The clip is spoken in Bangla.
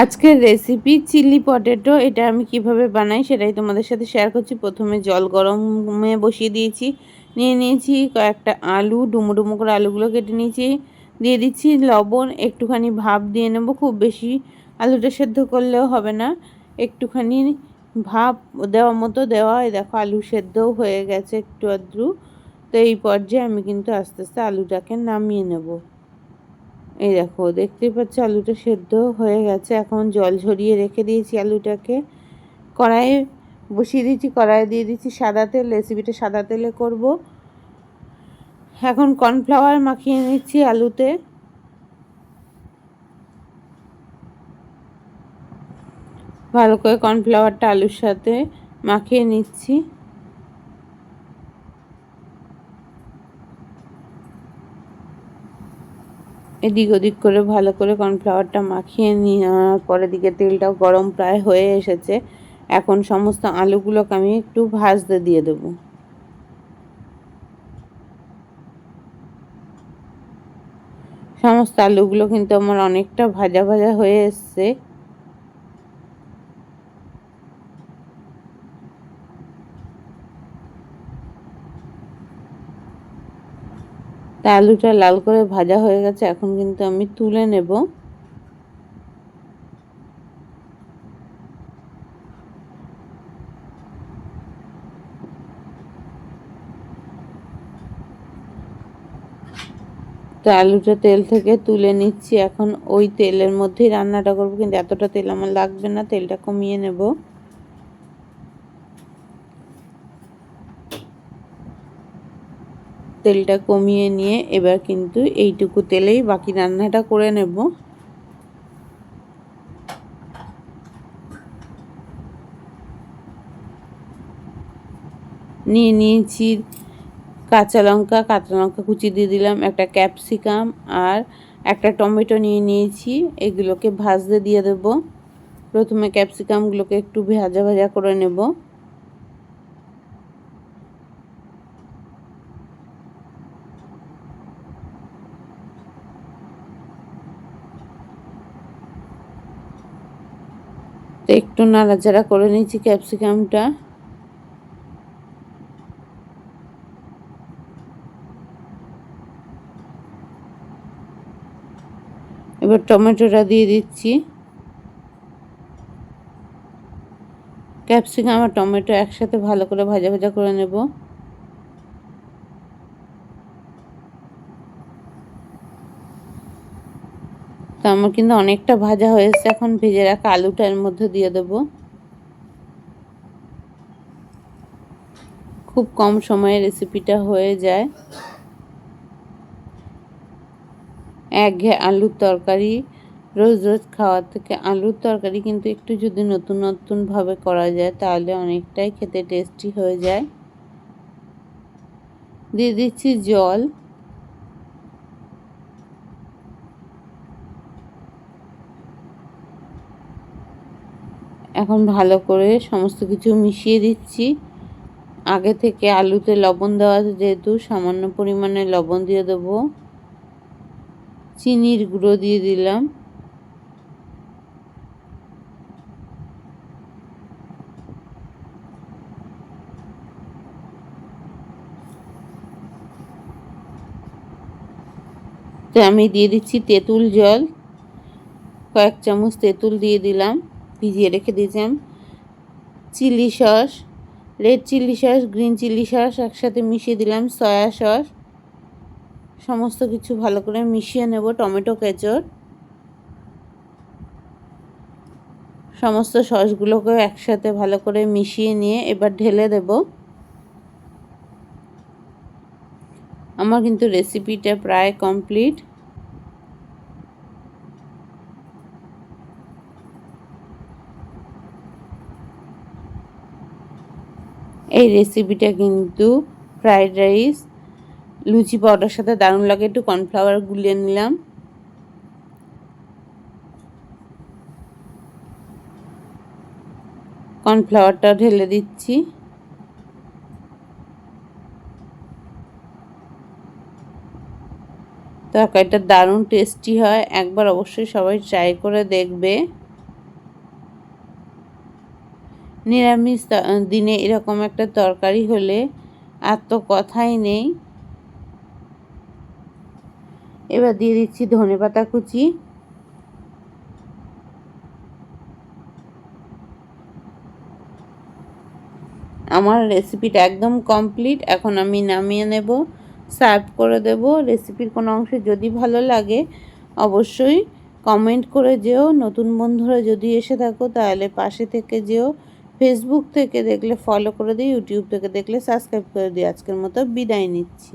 আজকের রেসিপি চিলি পটেটো এটা আমি কীভাবে বানাই সেটাই তোমাদের সাথে শেয়ার করছি। প্রথমে জল গরমে বসিয়ে দিয়েছি, নিয়ে নিয়েছি কয়েকটা আলু, ডুমো ডুমো করে আলুগুলো কেটে নিয়েছি, দিয়ে দিচ্ছি লবণ, একটুখানি ভাপ দিয়ে নেব, খুব বেশি আলুটা সেদ্ধ করলেও হবে না। একটুখানি ভাপ দেওয়ার মতো দেওয়া হয় দেখো আলু সেদ্ধও হয়ে গেছে একটু আদ্রু তো এই পর্যায়ে আমি কিন্তু আস্তে আস্তে আলুটাকে নামিয়ে নেব। এই দেখো, দেখতেই পাচ্ছ আলুটা সেদ্ধ হয়ে গেছে। এখন জল ঝরিয়ে রেখে দিয়েছি আলুটাকে। কড়াইয়ে বসিয়ে দিয়েছি, কড়াইয়ে দিয়ে দিচ্ছি সাদা তেল, রেসিপিটা সাদা তেলে করব। এখন কর্নফ্লাওয়ার মাখিয়ে নিচ্ছি আলুতে। ভালো করে কর্নফ্লাওয়ারটা আলুর সাথে মাখিয়ে নিচ্ছি। এদিক ওদিক করে ভালো করে কর্নফ্লাওয়ারটা মাখিয়ে নেওয়ার পরে দিকে তেলটাও গরম প্রায় হয়ে এসেছে। এখন সমস্ত আলুগুলোকে আমি একটু ভাজতে দিয়ে দেব। সমস্ত আলুগুলো কিন্তু আমার অনেকটা ভাজা ভাজা হয়ে এসছে। তা আলুটা লাল করে ভাজা হয়ে গেছে, এখন কিন্তু আমি তুলে নেব। তো আলুটা তেল থেকে তুলে নিচ্ছি, এখন ওই তেলের মধ্যেই রান্নাটা করব, কিন্তু এতটা তেল আমার লাগবে না, তেলটা কমিয়ে নেব। তেলটা কমিয়ে নিয়ে এবার কিন্তু এইটুকু তেলেই বাকি রান্নাটা করে নেব। নিয়ে নিয়েছি কাঁচা লঙ্কা কাঁচা লঙ্কা কুচি দিয়ে দিলাম, একটা ক্যাপসিকাম আর একটা টমেটো নিয়ে নিয়েছি, এগুলোকে ভাজতে দিয়ে দেব। প্রথমে ক্যাপসিকামগুলোকে একটু ভাজা ভাজা করে নেব। তো একটু নাড়াচাড়া করে নিয়েছি ক্যাপসিকামটা। এবার টমেটোটা দিয়ে দিচ্ছি। ক্যাপসিকাম আর টমেটো একসাথে ভালো করে ভাজা ভাজা করে নেব। তো আমার কিন্তু অনেকটা ভাজা হয়েছে। এখন ভেজে রাখা আলুটার মধ্যে দিয়ে দেব। খুব কম সময়ে রেসিপিটা হয়ে যায়। একঘে আলুর তরকারি, রোজ রোজ খাওয়ার থেকে আলুর তরকারি কিন্তু একটু যদি নতুন নতুনভাবে করা যায়, তাহলে অনেকটাই খেতে টেস্টি হয়ে যায়। দিয়ে দিচ্ছি জল। এখন ভালো করে সমস্ত কিছু মিশিয়ে দিচ্ছি। আগে থেকে আলুতে লবণ দেওয়া আছে যেহেতু, সামান্য পরিমাণে লবণ দিয়ে দেব। চিনির গুঁড়ো দিয়ে দিলাম। তো আমি দিয়ে দিচ্ছি তেঁতুল জল। কয়েক চামচ তেঁতুল দিয়ে দিলাম। ভিজিয়ে রেখে দিয়েছিলাম chilli sauce, red chilli sauce, green chilli sauce একসাথে মিশিয়ে দিলাম, সয়া সস। সমস্ত কিছু ভালো করে মিশিয়ে নেব, টমেটো, কেচর। সমস্ত সসগুলোকে একসাথে ভালো করে মিশিয়ে নিয়ে এবার ঢেলে দেব। আমার কিন্তু রেসিপিটা প্রায় কমপ্লিট এই রেসিপিটা কিন্তু ফ্রাইড রাইস লুচি পাউডার সাথে দারুণ লাগে। একটু কর্নফ্লাওয়ার গুলিয়ে নিলাম। কর্নফ্লাওয়ারটা ঢেলে দিচ্ছি। তরকারিটা দারুণ টেস্টি হয়। একবার অবশ্যই সবাই ট্রাই করে দেখবে। নিরামিষ দিনে এরকম একটা তরকারি হলে আর তো কথাই নেই। এবার দিয়ে দিচ্ছি ধনেপাতা কুচি। আমার রেসিপিটা একদম কমপ্লিট এখন আমি নামিয়ে নেব সার্ভ করে দেব। রেসিপির কোনো অংশে যদি ভালো লাগে, অবশ্যই কমেন্ট করে যেও। নতুন বন্ধুরা যদি এসে থাকো, তাহলে পাশে থেকে যেও। ফেসবুক থেকে দেখলে ফলো করে দিই ইউটিউব থেকে দেখলে সাবস্ক্রাইব করে দিই। আজকের মতো বিদায় নিচ্ছি।